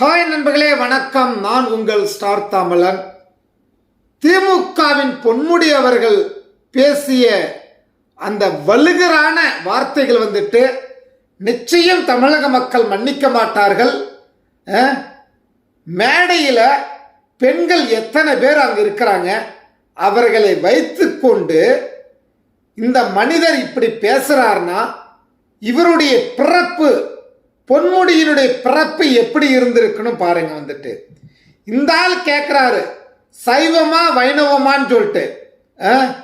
Hi நண்பர்களே வணக்கம். நான் உங்கள் ஸ்டார் தாமலன் திமுகவின் பொன்முடி அவர்கள் பேசிய அந்த வலுகரான வார்த்தைகள் வந்துட்டு நிச்சயம் தமிழக மக்கள் மன்னிக்க மாட்டார்கள். மேடையில் பெண்கள் எத்தனை பேர் அங்கே இருக்கிறாங்க? அவர்களை வைத்துக்கொண்டு இந்த மனிதர் இப்படி பேசுகிறாருன்னா இவருடைய பிறப்பு பொன்முடியினுடைய பிறப்பு எப்படி இருந்திருக்குன்னு பாருங்க வந்துட்டு. இந்த ஆள் கேட்குறாரு சைவமா வைணவமான்னு சொல்லிட்டு. ஆ?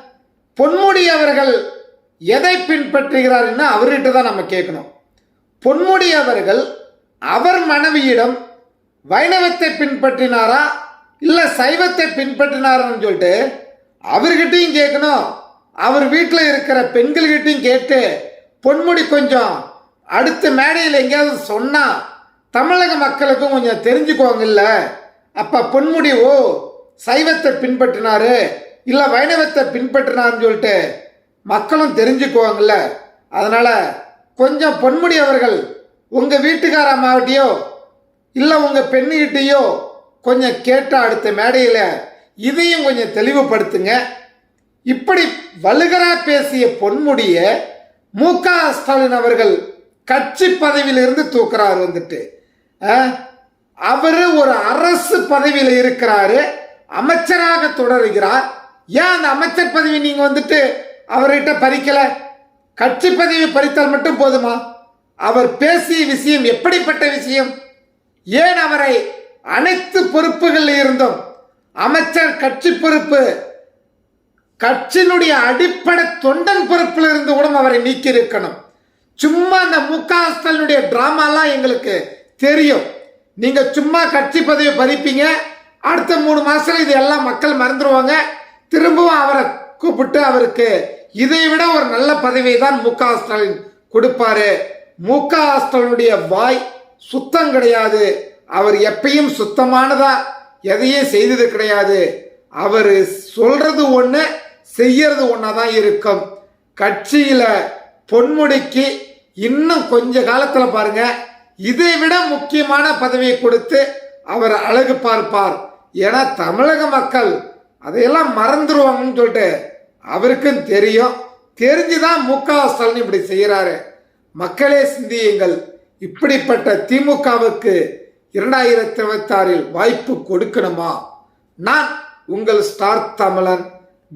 பொன்முடி அவர்கள் எதை பின்பற்றுகிறாருன்னு அவர்கிட்ட தான் நம்ம கேட்கணும். பொன்முடி அவர்கள் அவர் மனைவியிடம் வைணவத்தை பின்பற்றினாரா இல்லை சைவத்தை பின்பற்றினாரான்னு சொல்லிட்டு அவர்கிட்டையும் கேட்கணும். அவர் வீட்டில் இருக்கிற பெண்கள்கிட்டையும் கேட்டு பொன்முடி கொஞ்சம் அடுத்த மேடையில் எங்கேயாவது சொன்னால் தமிழக மக்களுக்கும் கொஞ்சம் தெரிஞ்சுக்குவாங்கல்ல. அப்போ பொன்முடி ஓ சைவத்தை பின்பற்றினாரு இல்லை வைணவத்தை பின்பற்றினாருன்னு சொல்லிட்டு மக்களும் தெரிஞ்சுக்குவாங்கல்ல. அதனால் கொஞ்சம் பொன்முடி அவர்கள் உங்கள் வீட்டுக்கார அம்மாவட்டையோ இல்லை உங்கள் பெண்ணுகிட்டயோ கொஞ்சம் கேட்டால் அடுத்த மேடையில் இதையும் கொஞ்சம் தெளிவுபடுத்துங்க. இப்படி வலுகரா பேசிய பொன்முடியை மு க ஸ்டாலின் அவர்கள் கட்சி பதவியிலிருந்து தூக்குறாரு வந்துட்டு. அவர் ஒரு அரசு பதவியில் இருக்கிறாரு. அமைச்சராக தொடருகிறார். ஏன் அந்த அமைச்சர் பதவி நீங்கள் வந்துட்டு அவர்கிட்ட பறிக்கல? கட்சி பதவி பறித்தால் மட்டும் போதுமா? அவர் பேசிய விஷயம் எப்படிப்பட்ட விஷயம்? ஏன் அவரை அனைத்து பொறுப்புகளில் இருந்தும் அமைச்சர் கட்சி பொறுப்பு கட்சியினுடைய அடிப்படை தொண்டன் பொறுப்பில் இருந்து கூட அவரை நீக்கி இருக்கணும் சும்மா அந்த மு ஸ்டாலினுடைய டிராமாலாம் எங்களுக்கு தெரியும். நீங்கள் சும்மா கட்சி பதவி பறிப்பீங்க. அடுத்த மூணு மாதத்தில் இது எல்லாம் மக்கள் மறந்துடுவாங்க திரும்பவும் அவரை கூப்பிட்டு அவருக்கு இதை விட ஒரு நல்ல பதவியை தான் மு க ஸ்டாலின் கொடுப்பாரு. மு க ஸ்டாலினுடைய வாய் சுத்தம் கிடையாது. அவர் எப்பயும் சுத்தமானதா எதையும் செய்தது கிடையாது. அவர் சொல்றது ஒன்று செய்யறது ஒன்றா தான் இருக்கும். கட்சியில் பொன்முடிக்கு இன்னும் கொஞ்ச காலத்தில் பாருங்க. இதை விட முக்கியமான பதவியை கொடுத்து அவர் அழகு பார்ப்பார். ஏன்னா தமிழக மக்கள் அதையெல்லாம் மறந்துடுவாங்கன்னு சொல்லிட்டு அவருக்கும் தெரியும். தெரிஞ்சுதான் மு க ஸ்டாலின் இப்படி செய்கிறாரு மக்களே சிந்தியுங்கள். இப்படிப்பட்ட திமுகவுக்கு இரண்டாயிரத்தி இருபத்தி ஆறில் வாய்ப்பு கொடுக்கணுமா? நான் உங்கள் ஸ்டார் தமிழன்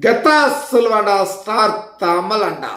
கெத்தா சொல்வாண்டா ஸ்டார் தமிழண்டா